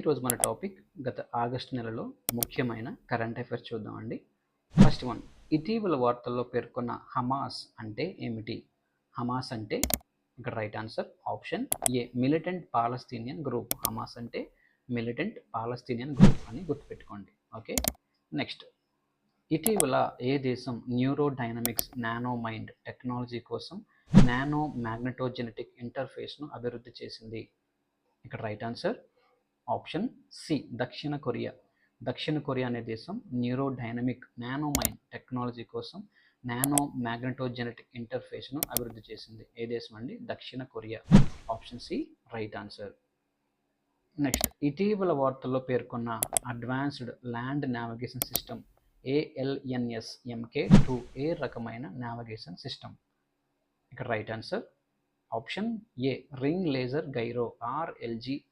ఈరోజు మన టాపిక్ గత ఆగస్టు నెలలో ముఖ్యమైన కరెంట్ అఫైర్స్ చూద్దామండి. ఫస్ట్ వన్ ఇటీవల వార్తల్లో పేర్కొన్న హమాస్ అంటే ఏమిటి? హమాస్ అంటే ఇక్కడ right answer option A militant Palestinian group. Hamas అంటే మిలిటెంట్ పాలస్తీనియన్ గ్రూప్ అని గుర్తుపెట్టుకోండి. ఓకే? నెక్స్ట్ ఇటీవల ఏ దేశం neuro dynamics nano mind technology కోసం నానో మ్యాగ్నెటోజెనెటిక్ ఇంటర్ఫేస్ను అభివృద్ధి చేసింది? ఇక్కడ రైట్ ఆన్సర్ ఆప్షన్ సి దక్షిణ కొరియా. దక్షిణ కొరియా అనే దేశం న్యూరో డైనమిక్ టెక్నాలజీ కోసం నానో మ్యాగ్నెటోజెనెటిక్ ఇంటర్ఫేస్ను అభివృద్ధి చేసింది. ఏ దేశం అండి? దక్షిణ Korea. Option C right answer. Next ఇటీవల వార్తల్లో పేర్కొన్న advanced land navigation system ALNS MK two ఏ రకమైన నావిగేషన్ సిస్టమ్? ఇక్కడ right answer option A ring laser gyro RLG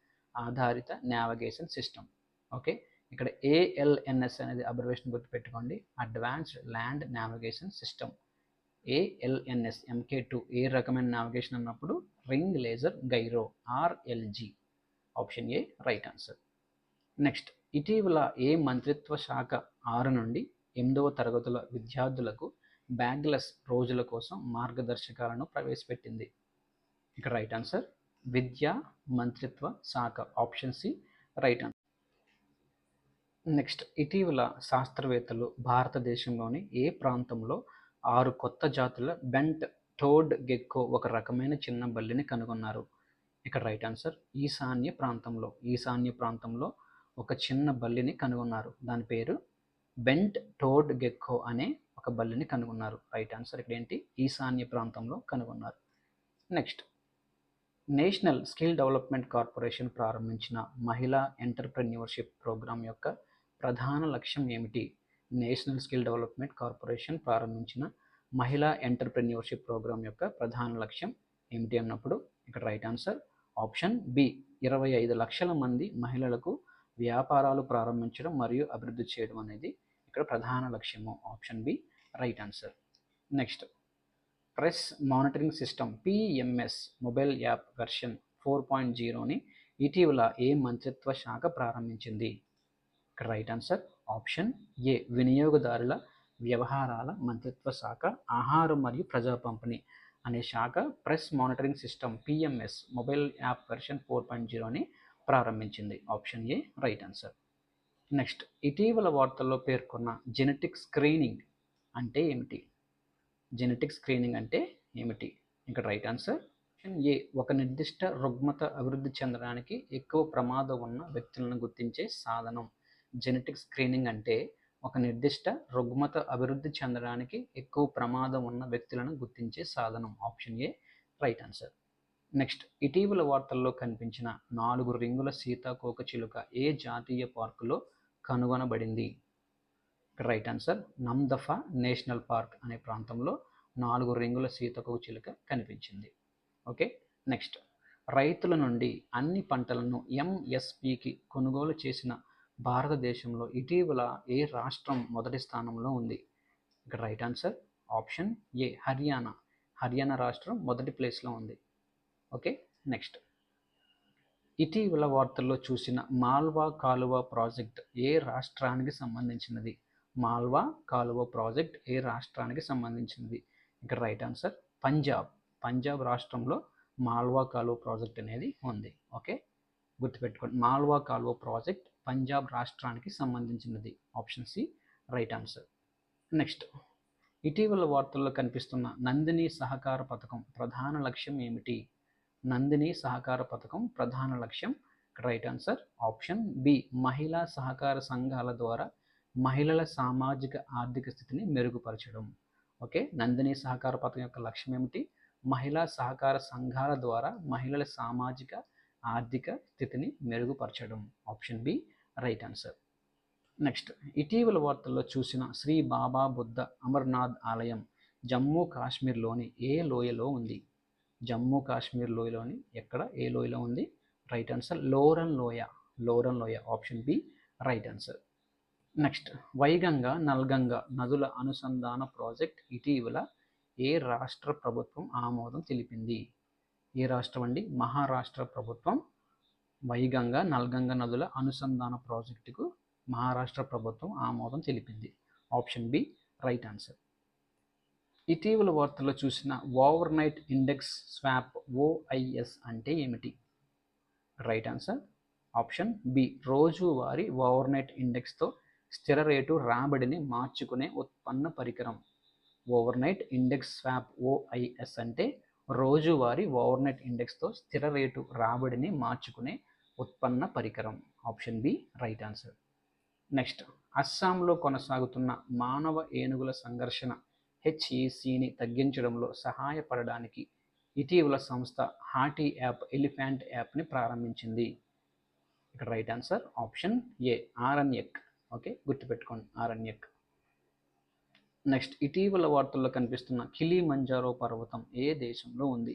ఆధారిత నావిగేషన్ సిస్టమ్. ఓకే? ఇక్కడ ఏఎల్ఎన్ఎస్ అనేది అబ్జర్వేషన్ గుర్తుపెట్టుకోండి advanced land navigation system. ALNS MK two ఏ రకమైన నావిగేషన్ అన్నప్పుడు? Ring laser gyro RLG option A right answer. Next ఇటీవల ఏ మంత్రిత్వ శాఖ ఆరు నుండి ఎనిమిదవ తరగతుల విద్యార్థులకు బ్యాగ్లెస్ రోజుల కోసం మార్గదర్శకాలను ప్రవేశపెట్టింది? ఇక్కడ రైట్ ఆన్సర్ విద్యా మంత్రిత్వ శాఖ option C right answer next ఇటీవల శాస్త్రవేత్తలు భారతదేశంలోని ఏ ప్రాంతంలో ఆరు కొత్త జాతుల బెంట్ టోడ్ గెక్కో ఒక రకమైన చిన్న బల్లిని కనుగొన్నారు? ఇక్కడ రైట్ ఆన్సర్ ఈశాన్య ప్రాంతంలో ఈశాన్య ప్రాంతంలో ఒక చిన్న బల్లిని కనుగొన్నారు. దాని పేరు బెంట్ టోడ్ గెక్కో అనే ఒక బల్లిని కనుగొన్నారు. రైట్ ఆన్సర్ ఇక్కడ ఏంటి ఈశాన్య ప్రాంతంలో కనుగొన్నారు. Next national skill development corporation ప్రారంభించిన మహిళా ఎంటర్ప్రెన్యూర్షిప్ ప్రోగ్రాం యొక్క ప్రధాన లక్ష్యం ఏమిటి? నేషనల్ స్కిల్ డెవలప్మెంట్ కార్పొరేషన్ ప్రారంభించిన మహిళా ఎంటర్ప్రెన్యూర్షిప్ ప్రోగ్రాం యొక్క ప్రధాన లక్ష్యం ఏమిటి అన్నప్పుడు ఇక్కడ రైట్ ఆన్సర్ ఆప్షన్ బి. ఇరవై ఐదు లక్షల మంది మహిళలకు వ్యాపారాలు ప్రారంభించడం మరియు అభివృద్ధి చేయడం అనేది ఇక్కడ ప్రధాన లక్ష్యము. Option B right answer. Next press monitoring system PMS mobile app version four point జీరోని ఇటీవల ఏ మంత్రిత్వ శాఖ ప్రారంభించింది? ఇక్కడ రైట్ ఆన్సర్ ఆప్షన్ ఏ వినియోగదారుల వ్యవహారాల మంత్రిత్వ శాఖ ఆహారం మరియు ప్రజా పంపిణీ అనే శాఖ press monitoring system PMS mobile app version four point జీరోని ప్రారంభించింది. Option A right answer. Next ఇటీవల వార్తల్లో పేర్కొన్న జెనెటిక్ స్క్రీనింగ్ అంటే ఏమిటి? జెనెటిక్ స్క్రీనింగ్ అంటే ఏమిటి? ఇక్కడ రైట్ ఆన్సర్. ఏ ఒక నిర్దిష్ట రుగ్మత అభివృద్ధి చెందడానికి ఎక్కువ ప్రమాదం ఉన్న వ్యక్తులను గుర్తించే సాధనం. జెనెటిక్ స్క్రీనింగ్ అంటే ఒక నిర్దిష్ట రుగ్మత అభివృద్ధి చెందడానికి ఎక్కువ ప్రమాదం ఉన్న వ్యక్తులను గుర్తించే సాధనం. Option A right answer. Next ఇటీవల వార్తల్లో కనిపించిన నాలుగు రింగుల సీతాకోక చిలుక ఏ జాతీయ పార్కులో కనుగొనబడింది? Right answer. Namdapha national park అనే ప్రాంతంలో నాలుగు రింగుల సీతాకోక చిలుక కనిపించింది. Okay next. రైతుల నుండి అన్ని పంటలను ఎంఎస్పికి కొనుగోలు చేసిన భారతదేశంలో ఇటీవల ఏ రాష్ట్రం మొదటి స్థానంలో ఉంది? ఇక్కడ right answer option A Haryana. Haryana రాష్ట్రం మొదటి ప్లేస్లో ఉంది. Okay next. ఇటీవల వార్తల్లో చూసిన మాల్వా కాలువ ప్రాజెక్ట్ ఏ రాష్ట్రానికి సంబంధించినది? మాల్వా కాలువ ప్రాజెక్ట్ ఏ రాష్ట్రానికి సంబంధించినది? ఇక్కడ రైట్ ఆన్సర్ పంజాబ్. పంజాబ్ రాష్ట్రంలో మాల్వా కాలువ ప్రాజెక్ట్ అనేది ఉంది. ఓకే? గుర్తుపెట్టుకోండి మాల్వా కాలువ ప్రాజెక్ట్ పంజాబ్ రాష్ట్రానికి సంబంధించినది. Option C right answer. Next ఇటీవల వార్తల్లో కనిపిస్తున్న నందిని సహకార పథకం ప్రధాన లక్ష్యం ఏమిటి? నందిని సహకార పథకం ప్రధాన లక్ష్యం రైట్ ఆన్సర్ ఆప్షన్ బి మహిళా సహకార సంఘాల ద్వారా మహిళల సామాజిక ఆర్థిక స్థితిని మెరుగుపరచడం. ఓకే? నందిని సహకార పథకం యొక్క లక్ష్యం ఏమిటి? మహిళా సహకార సంఘాల ద్వారా మహిళల సామాజిక ఆర్థిక స్థితిని మెరుగుపరచడం. Option B right answer. Next ఇటీవల వార్తల్లో చూసిన శ్రీ బాబా బుద్ధ అమర్నాథ్ ఆలయం జమ్మూ కాశ్మీర్లోని ఏ లోయలో ఉంది? జమ్మూ కాశ్మీర్ లోయలోని ఎక్కడ ఏ లోయలో ఉంది? రైట్ ఆన్సర్ లోరన్ లోయ. లోరన్ లోయ. Option B right answer. Next Wainganga Nalganga నదుల అనుసంధాన ప్రాజెక్ట్ ఇటీవల ఏ రాష్ట్ర ప్రభుత్వం ఆమోదం తెలిపింది? ఏ రాష్ట్రం అండి? మహారాష్ట్ర ప్రభుత్వం. వైగంగా నల్గంగ నదుల అనుసంధాన ప్రాజెక్టుకు మహారాష్ట్ర ప్రభుత్వం ఆమోదం తెలిపింది. ఆప్షన్ బి రైట్ ఆన్సర్ ఇటీవల వార్తల్లో చూసిన overnight index swap OIS అంటే ఏమిటి? రైట్ ఆన్సర్ ఆప్షన్ బి రోజువారీ ఓవర్ నైట్ ఇండెక్స్తో స్థిర రేటు రాబడిని మార్చుకునే ఉత్పన్న పరికరం. ఓవర్నైట్ ఇండెక్స్ స్వాప్ ఓఐఎస్ అంటే రోజువారీ ఓవర్నైట్ ఇండెక్స్తో స్థిర రేటు రాబడిని మార్చుకునే ఉత్పన్న పరికరం. Option B right answer. Next అస్సాంలో కొనసాగుతున్న మానవ ఏనుగుల సంఘర్షణ హెచ్ఈసిని తగ్గించడంలో సహాయపడడానికి ఇటీవల సంస్థ హాటీ యాప్ ఎలిఫెంట్ యాప్ని ప్రారంభించింది. ఇక్కడ right answer option A Aaranyak okay గుర్తుపెట్టుకోండి ఆరణ్యక్. నెక్స్ట్ ఇటీవల వార్తల్లో కనిపిస్తున్న కిలీ మంజారో పర్వతం ఏ దేశంలో ఉంది?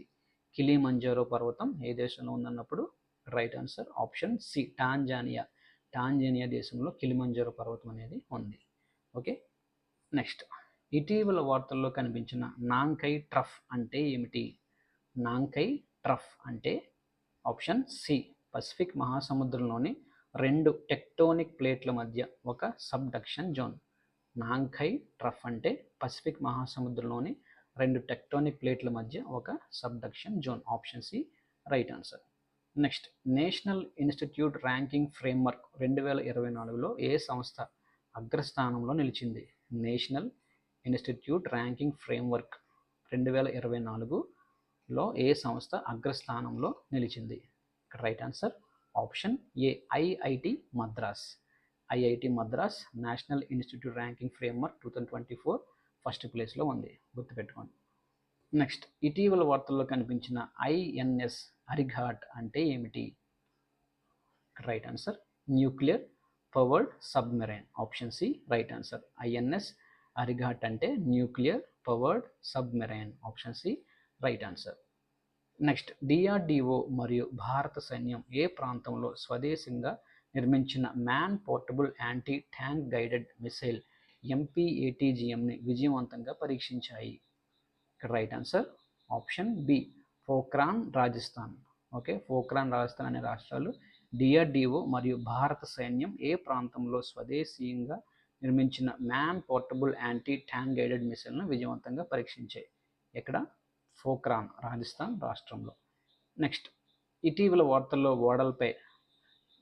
కిలీ మంజారో పర్వతం ఏ దేశంలో ఉందన్నప్పుడు right answer option C Tanzania. Tanzania దేశంలో కిలిమంజారో పర్వతం అనేది ఉంది. ఓకే నెక్స్ట్ ఇటీవల వార్తల్లో కనిపించిన నాంకై ట్రఫ్ అంటే ఏమిటి? నాంకై ట్రఫ్ అంటే ఆప్షన్ సి పసిఫిక్ మహాసముద్రంలోని రెండు టెక్టోనిక్ ప్లేట్ల మధ్య ఒక సబ్డక్షన్ జోన్. నాంఖై ట్రఫ్ అంటే పసిఫిక్ మహాసముద్రంలోని రెండు టెక్టోనిక్ ప్లేట్ల మధ్య ఒక subduction zone. Option C right answer. Next national institute ranking framework రెండు వేల ఇరవై నాలుగులో ఏ సంస్థ అగ్రస్థానంలో నిలిచింది? నేషనల్ ఇన్స్టిట్యూట్ ర్యాంకింగ్ ఫ్రేమ్వర్క్ రెండు వేల ఇరవై నాలుగులో ఏ సంస్థ అగ్రస్థానంలో నిలిచింది? ఇక్కడ right answer option A IIT Madras. IIT Madras national institute ranking framework two thousand twenty four first ప్లేస్లో ఉంది. గుర్తుపెట్టుకోండి. నెక్స్ట్ ఇటీవల వార్తల్లో కనిపించిన ఐఎన్ఎస్ అరిఘాట్ అంటే ఏమిటి? Right answer nuclear powered submarine. Option C right answer. INS Arighaat అంటే nuclear powered submarine. Option C right answer. Next DRDO మరియు భారత సైన్యం ఏ ప్రాంతంలో స్వదేశంగా నిర్మించిన man portable anti tank guided missile ఎంపీఏటీజీఎంని విజయవంతంగా పరీక్షించాయి. ఇక్కడ right answer option B Pokhran Rajasthan. Okay Pokhran Rajasthan అనే రాష్ట్రాలు డిఆర్డిఓ మరియు భారత సైన్యం ఏ ప్రాంతంలో స్వదేశీయంగా నిర్మించిన man portable anti tank guided మిసైల్ను విజయవంతంగా పరీక్షించాయి. ఇక్కడ పోఖ్రాన్ రాజస్థాన్ రాష్ట్రంలో. నెక్స్ట్ ఇటీవల వార్తల్లో గోడలపై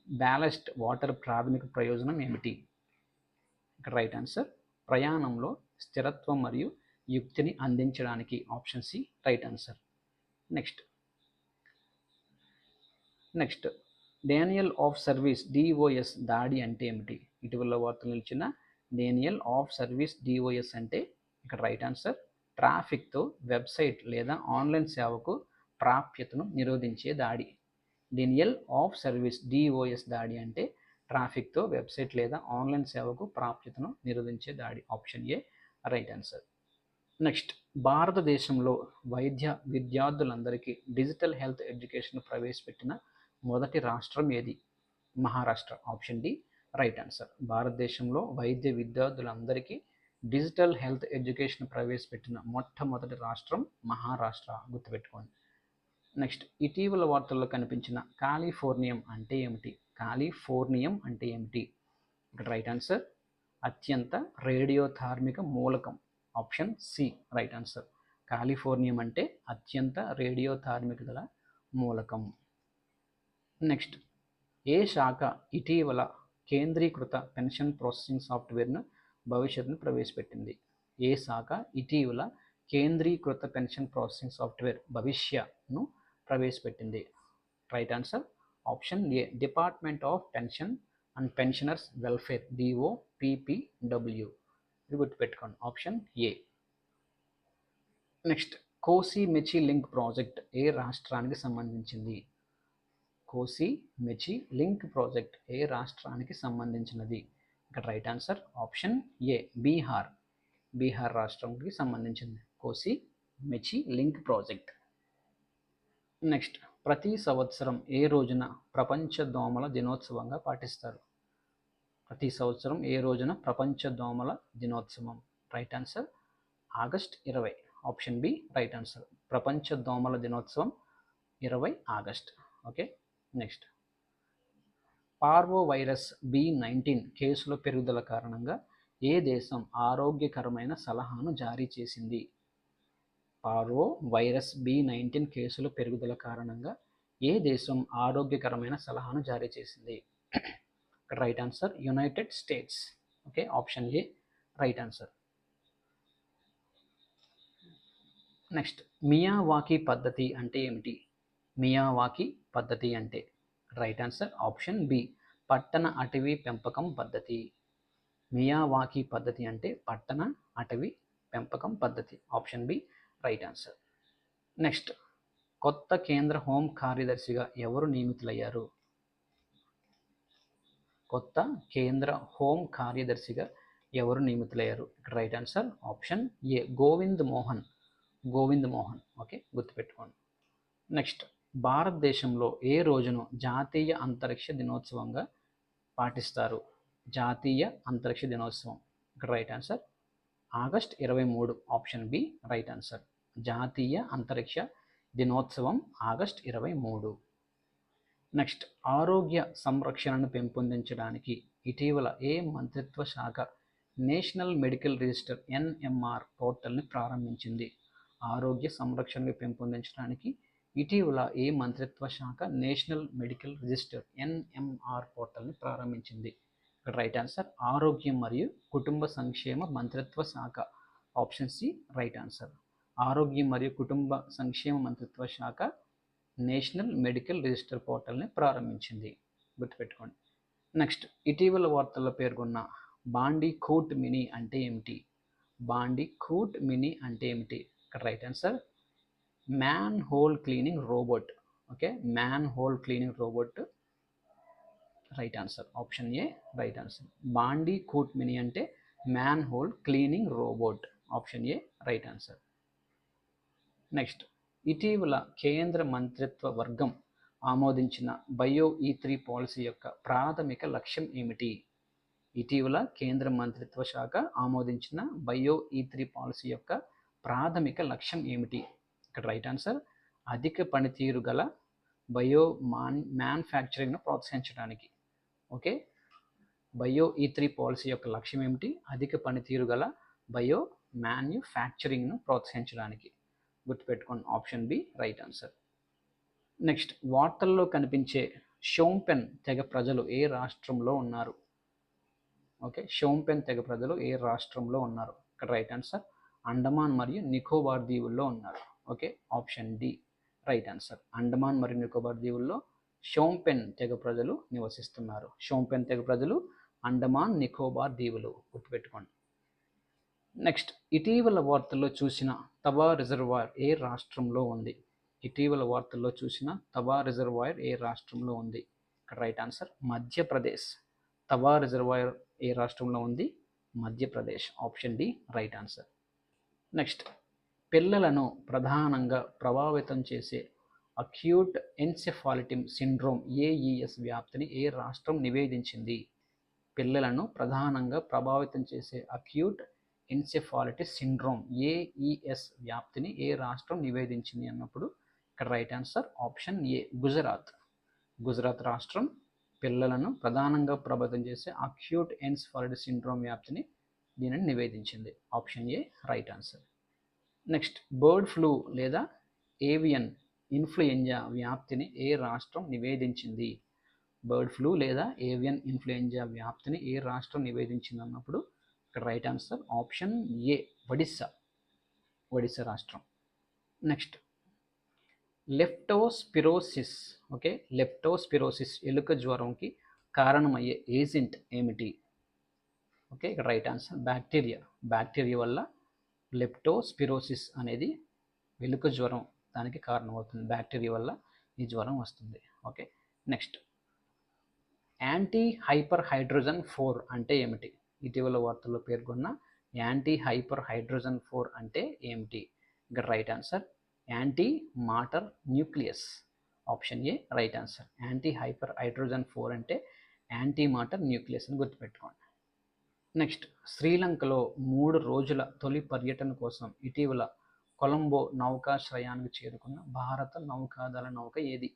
బ్యాలెస్ట్ వాటర్ ప్రాథమిక ప్రయోజనం ఏమిటి? ఇక్కడ రైట్ ఆన్సర్ ప్రయాణంలో స్థిరత్వం మరియు యుక్తిని అందించడానికి option C right answer. Next next denial of service DOS దాడి అంటే ఏమిటి? ఇటీవల వార్తలు నిలిచిన డేనియల్ ఆఫ్ సర్వీస్ డిఓఎస్ అంటే ఇక్కడ రైట్ ఆన్సర్ ట్రాఫిక్తో వెబ్సైట్ లేదా ఆన్లైన్ సేవకు ప్రాప్యతను నిరోధించే దాడి. డినియల్ ఆఫ్ సర్వీస్ డిఓఎస్ దాడి అంటే ట్రాఫిక్తో వెబ్సైట్ లేదా ఆన్లైన్ సేవకు ప్రాప్యతను నిరోధించే దాడి. Option A right answer. Next భారతదేశంలో వైద్య విద్యార్థులందరికీ డిజిటల్ హెల్త్ ఎడ్యుకేషన్ ప్రవేశపెట్టిన మొదటి రాష్ట్రం ఏది? Maharashtra. Option D right answer. భారతదేశంలో వైద్య విద్యార్థులందరికీ డిజిటల్ హెల్త్ ఎడ్యుకేషన్ ప్రవేశపెట్టిన మొట్టమొదటి రాష్ట్రం మహారాష్ట్ర గుర్తుపెట్టుకోండి. నెక్స్ట్ ఇటీవల వార్తల్లో కనిపించిన కాలిఫోర్నియం అంటే ఏమిటి? కాలిఫోర్నియం అంటే ఏమిటి? ఇక్కడ రైట్ ఆన్సర్ అత్యంత రేడియోధార్మిక మూలకం. Option C right answer californium అంటే అత్యంత రేడియోధార్మిక గల మూలకం. నెక్స్ట్ ఏ శాఖ ఇటీవల కేంద్రీకృత పెన్షన్ ప్రాసెసింగ్ సాఫ్ట్వేర్ను భవిష్యత్తును ప్రవేశపెట్టింది. ఏ శాఖ? ఇటీవల కేంద్రీకృత పెన్షన్ ప్రాసెసింగ్ సాఫ్ట్వేర్ భవిష్యను ప్రవేశపెట్టింది. Right answer? Option A. Department of pension and pensioners welfare DOPPW ఇది గుర్తుపెట్టుకోండి. Option A. నెక్స్ట్ కోసి మెచి లింక్ ప్రాజెక్ట్ ఏ రాష్ట్రానికి సంబంధించింది? కోసి మెచి లింక్ ప్రాజెక్ట్ ఏ రాష్ట్రానికి సంబంధించినది? ఇక్కడ right answer option A Bihar Bihar రాష్ట్రంకి సంబంధించింది. కోసి మెచి లింక్ ప్రాజెక్ట్. నెక్స్ట్ ప్రతి సంవత్సరం ఏ రోజున ప్రపంచ దోమల దినోత్సవంగా పాటిస్తారు? ప్రతి సంవత్సరం ఏ రోజున ప్రపంచ దోమల దినోత్సవం? రైట్ ఆన్సర్ ఆగస్ట్ ఇరవై. ఆప్షన్ బి రైట్ ఆన్సర్ ప్రపంచ దోమల దినోత్సవం ఇరవై August. Okay next parvo virus B nineteen కేసుల పెరుగుదల కారణంగా ఏ దేశం ఆరోగ్యకరమైన సలహాను జారీ చేసింది? పార్వో వైరస్ బి నైన్టీన్ కేసుల పెరుగుదల కారణంగా ఏ దేశం ఆరోగ్యకరమైన సలహాను జారీ చేసింది? Right answer United States. Okay option A right answer. Next Miyawaki పద్ధతి అంటే ఏమిటి? మియావాకీ పద్ధతి అంటే రైట్ ఆన్సర్ ఆప్షన్ బి పట్టణ అటవీ పెంపకం పద్ధతి. మియావాకీ పద్ధతి అంటే పట్టణ అటవీ పెంపకం పద్ధతి. Option B right answer. Next కొత్త కేంద్ర హోం కార్యదర్శిగా ఎవరు నియమితులయ్యారు? కొత్త కేంద్ర హోం కార్యదర్శిగా ఎవరు నియమితులయ్యారు? ఇక్కడ right answer option A Govind Mohan. Govind Mohan okay గుర్తుపెట్టుకోండి. నెక్స్ట్ భారతదేశంలో ఏ రోజును జాతీయ అంతరిక్ష దినోత్సవంగా పాటిస్తారు? జాతీయ అంతరిక్ష దినోత్సవం. ఇక్కడ రైట్ ఆన్సర్ ఆగస్ట్ ఇరవై మూడు. ఆప్షన్ బి రైట్ ఆన్సర్ జాతీయ అంతరిక్ష దినోత్సవం ఆగస్ట్ ఇరవై మూడు. నెక్స్ట్ ఆరోగ్య సంరక్షణను పెంపొందించడానికి ఇటీవల ఏ మంత్రిత్వ శాఖ నేషనల్ మెడికల్ రిజిస్టర్ ఎన్ఎంఆర్ పోర్టల్ని ప్రారంభించింది? ఆరోగ్య సంరక్షణను పెంపొందించడానికి ఇటీవల ఏ మంత్రిత్వ శాఖ నేషనల్ మెడికల్ రిజిస్టర్ ఎన్ఎంఆర్ పోర్టల్ని ప్రారంభించింది. ఇక్కడ రైట్ ఆన్సర్ ఆరోగ్యం మరియు కుటుంబ సంక్షేమ మంత్రిత్వ శాఖ. Option C right answer. ఆరోగ్యం మరియు కుటుంబ సంక్షేమ మంత్రిత్వ శాఖ నేషనల్ మెడికల్ రిజిస్టర్ పోర్టల్ని ప్రారంభించింది. గుర్తుపెట్టుకోండి. నెక్స్ట్ ఇటీవల వార్తల్లో పేర్కొన్న బాండీ కూట్ మినీ అంటే ఏమిటి? బాండీ కూట్ మినీ అంటే ఏమిటి? ఇక్కడ right answer manhole cleaning robot okay manhole cleaning robot right answer option A right answer bandicoot mini అంటే manhole cleaning robot option A right answer next ఇటీవల కేంద్ర మంత్రిత్వ వర్గం ఆమోదించిన బయో ఈ త్రీ పాలసీ యొక్క ప్రాథమిక లక్ష్యం ఏమిటి? ఇటీవల కేంద్ర మంత్రిత్వ శాఖ ఆమోదించిన బయో ఈ త్రీ పాలసీ యొక్క ప్రాథమిక లక్ష్యం ఏమిటి? ఇక్కడ రైట్ ఆన్సర్ అధిక పనితీరు గల బయో మాన్ మ్యానుఫ్యాక్చరింగ్ను ప్రోత్సహించడానికి. Okay bio E three policy యొక్క లక్ష్యం ఏమిటి? అధిక పనితీరు గల బయో మ్యానుఫ్యాక్చరింగ్ను ప్రోత్సహించడానికి. గుర్తుపెట్టుకోండి option B right answer next వార్తల్లో కనిపించే షోంపెన్ తెగ ప్రజలు ఏ రాష్ట్రంలో ఉన్నారు? ఓకే షోంపెన్ తెగ ప్రజలు ఏ రాష్ట్రంలో ఉన్నారు? ఇక్కడ రైట్ ఆన్సర్ అండమాన్ మరియు నికోబార్ దీవుల్లో ఉన్నారు. Okay option D right answer. Andaman మరియు నికోబార్ దీవుల్లో షోంపెన్ తెగ ప్రజలు నివసిస్తున్నారు. షోంపెన్ తెగ ప్రజలు అండమాన్ నికోబార్ దీవులు గుర్తుపెట్టుకోండి. నెక్స్ట్ ఇటీవల వార్తల్లో చూసిన తబా రిజర్వాయర్ ఏ రాష్ట్రంలో ఉంది? ఇటీవల వార్తల్లో చూసిన తబా రిజర్వాయర్ ఏ రాష్ట్రంలో ఉంది? ఇక్కడ right answer Madhya Pradesh. Tawa reservoir ఏ రాష్ట్రంలో ఉంది? Madhya Pradesh. Option D right answer. Next పిల్లలను ప్రధానంగా ప్రభావితం చేసే అక్యూట్ ఎన్సెఫాలిటిమ్ సిండ్రోమ్ ఏఈఎస్ వ్యాప్తిని ఏ రాష్ట్రం నివేదించింది? పిల్లలను ప్రధానంగా ప్రభావితం చేసే అక్యూట్ ఎన్సెఫాలిటిస్ సిండ్రోమ్ ఏఈఎస్ వ్యాప్తిని ఏ రాష్ట్రం నివేదించింది అన్నప్పుడు ఇక్కడ right answer option A Gujarat. Gujarat రాష్ట్రం పిల్లలను ప్రధానంగా ప్రభావితం చేసే అక్యూట్ ఎన్సెఫాలిటిస్ సిండ్రోమ్ వ్యాప్తిని దీనిని నివేదించింది. Option A right answer next bird flu లేదా ఏవియన్ ఇన్ఫ్లుయెంజా వ్యాప్తిని ఏ రాష్ట్రం నివేదించింది? బర్డ్ ఫ్లూ లేదా ఏవియన్ ఇన్ఫ్లుయెంజా వ్యాప్తిని ఏ రాష్ట్రం నివేదించింది అన్నప్పుడు ఇక్కడ right answer option A Odisha. Odisha రాష్ట్రం. నెక్స్ట్ లెప్టోస్పిరోసిస్ ఓకే లెప్టోస్పిరోసిస్ ఎలుక జ్వరంకి కారణమయ్యే ఏజెంట్ ఏమిటి? ఓకే ఇక్కడ రైట్ ఆన్సర్ బ్యాక్టీరియా. బ్యాక్టీరియా వల్ల లెప్టోస్పిరోసిస్ అనేది వెలుక జ్వరం దానికి కారణమవుతుంది. బ్యాక్టీరియా వల్ల ఈ జ్వరం వస్తుంది. Okay next anti hyper hydrogen four అంటే ఏమిటి? ఇటీవల వార్తల్లో పేర్కొన్న యాంటీ హైపర్ హైడ్రోజన్ ఫోర్ అంటే ఏమిటి? ఇక్కడ right answer antimatter nucleus option A right answer anti hyper hydrogen four అంటే యాంటీ మాటర్ న్యూక్లియస్ అని గుర్తుపెట్టుకోండి. నెక్స్ట్ శ్రీలంకలో మూడు రోజుల తొలి పర్యటన కోసం ఇటీవల కొలంబో నౌకాశ్రయానికి చేరుకున్న భారత నౌకాదళ నౌక ఏది?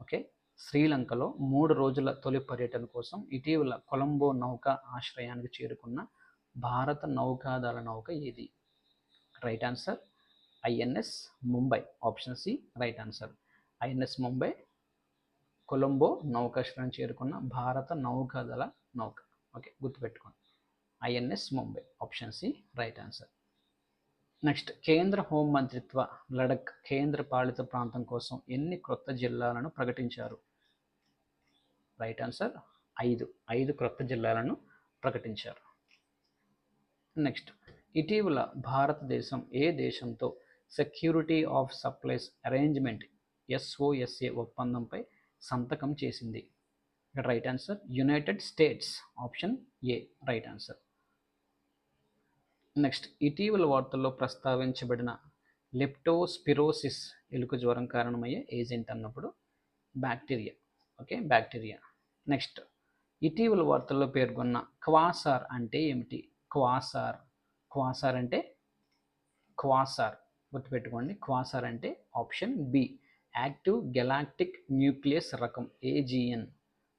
ఓకే. శ్రీలంకలో మూడు రోజుల తొలి పర్యటన కోసం ఇటీవల కొలంబో నౌక ఆశ్రయానికి చేరుకున్న భారత నౌకాదళ నౌక ఏది? Right answer INS Mumbai. Option C right answer. INS Mumbai. Colombo నౌకాశ్రయం చేరుకున్న భారత నౌకాదళ నౌక. ఓకే గుర్తుపెట్టుకోండి. INS Mumbai. Option C right answer next కేంద్ర హోం మంత్రిత్వ లడక్ కేంద్ర పాలిత ప్రాంతం కోసం ఎన్ని క్రొత్త జిల్లాలను ప్రకటించారు? రైట్ ఆన్సర్ ఐదు. ఐదు క్రొత్త జిల్లాలను ప్రకటించారు. నెక్స్ట్ ఇటీవల భారతదేశం ఏ దేశంతో security of supplies arrangement SOSA ఒప్పందంపై సంతకం చేసింది? Right answer United States option A right answer next ఇటీవల వార్తల్లో ప్రస్తావించబడిన లెప్టోస్పిరోసిస్ ఎలుక జ్వరం కారణమయ్యే ఏజెంట్ అన్నప్పుడు బ్యాక్టీరియా. ఓకే? బ్యాక్టీరియా. నెక్స్ట్ ఇటీవల వార్తల్లో పేర్కొన్న క్వాసార్ అంటే ఏమిటి? క్వాసార్. క్వాసార్ అంటే క్వాసార్. గుర్తుపెట్టుకోండి. క్వాసార్ అంటే option B. Active galactic nucleus రకం ఏజిఎన్.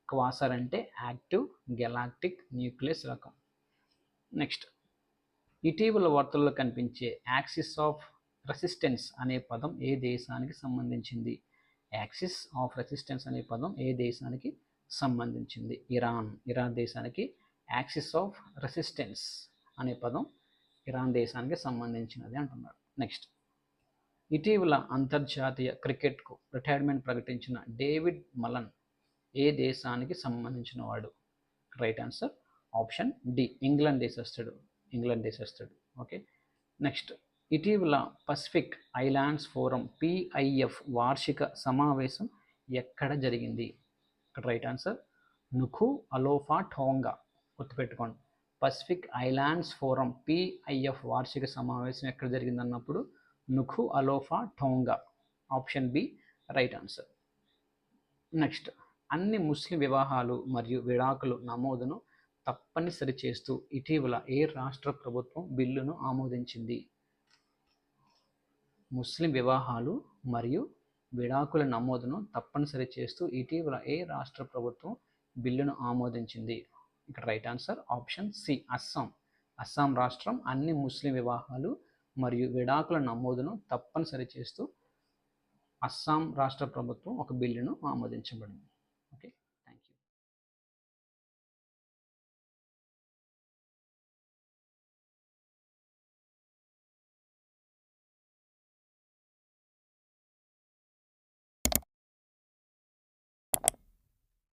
క్వాసార్ అంటే యాక్టివ్ గెలాక్టిక్ న్యూక్లియస్ రకం. నెక్స్ట్ ఇటీవల వార్తల్లో కనిపించే యాక్సిస్ ఆఫ్ రెసిస్టెన్స్ అనే పదం ఏ దేశానికి సంబంధించింది? యాక్సిస్ ఆఫ్ రెసిస్టెన్స్ అనే పదం ఏ దేశానికి సంబంధించింది? ఇరాన్ ఇరాన్ దేశానికి యాక్సిస్ ఆఫ్ రెసిస్టెన్స్ అనే పదం ఇరాన్ దేశానికి సంబంధించినది అంటున్నారు. నెక్స్ట్. ఇటీవల అంతర్జాతీయ క్రికెట్కు రిటైర్మెంట్ ప్రకటించిన డేవిడ్ మలన్ ఏ దేశానికి సంబంధించిన వాడు right answer option D. England దేశస్తుడు England దేశస్థుడు ఓకే? నెక్స్ట్ ఇటీవల పసిఫిక్ ఐలాండ్స్ ఫోరం పిఐఎఫ్ వార్షిక సమావేశం ఎక్కడ జరిగింది? ఇక్కడ right answer Nuku'alofa Tonga గుర్తుపెట్టుకోండి. పసిఫిక్ ఐలాండ్స్ ఫోరం పిఐఎఫ్ వార్షిక సమావేశం ఎక్కడ జరిగింది అన్నప్పుడు Nuku'alofa Tonga. Option B right answer. Next అన్ని ముస్లిం వివాహాలు మరియు విడాకులు నమోదును తప్పనిసరి చేస్తూ ఇటీవల ఏ రాష్ట్ర ప్రభుత్వం బిల్లును ఆమోదించింది? ముస్లిం వివాహాలు మరియు విడాకుల నమోదును తప్పనిసరి చేస్తూ ఇటీవల ఏ రాష్ట్ర ప్రభుత్వం బిల్లును ఆమోదించింది? ఇక్కడ right answer option C Assam. Assam రాష్ట్రం అన్ని ముస్లిం వివాహాలు మరియు విడాకుల నమోదును తప్పనిసరి చేస్తూ అస్సాం రాష్ట్ర ప్రభుత్వం ఒక బిల్లును ఆమోదించబడింది.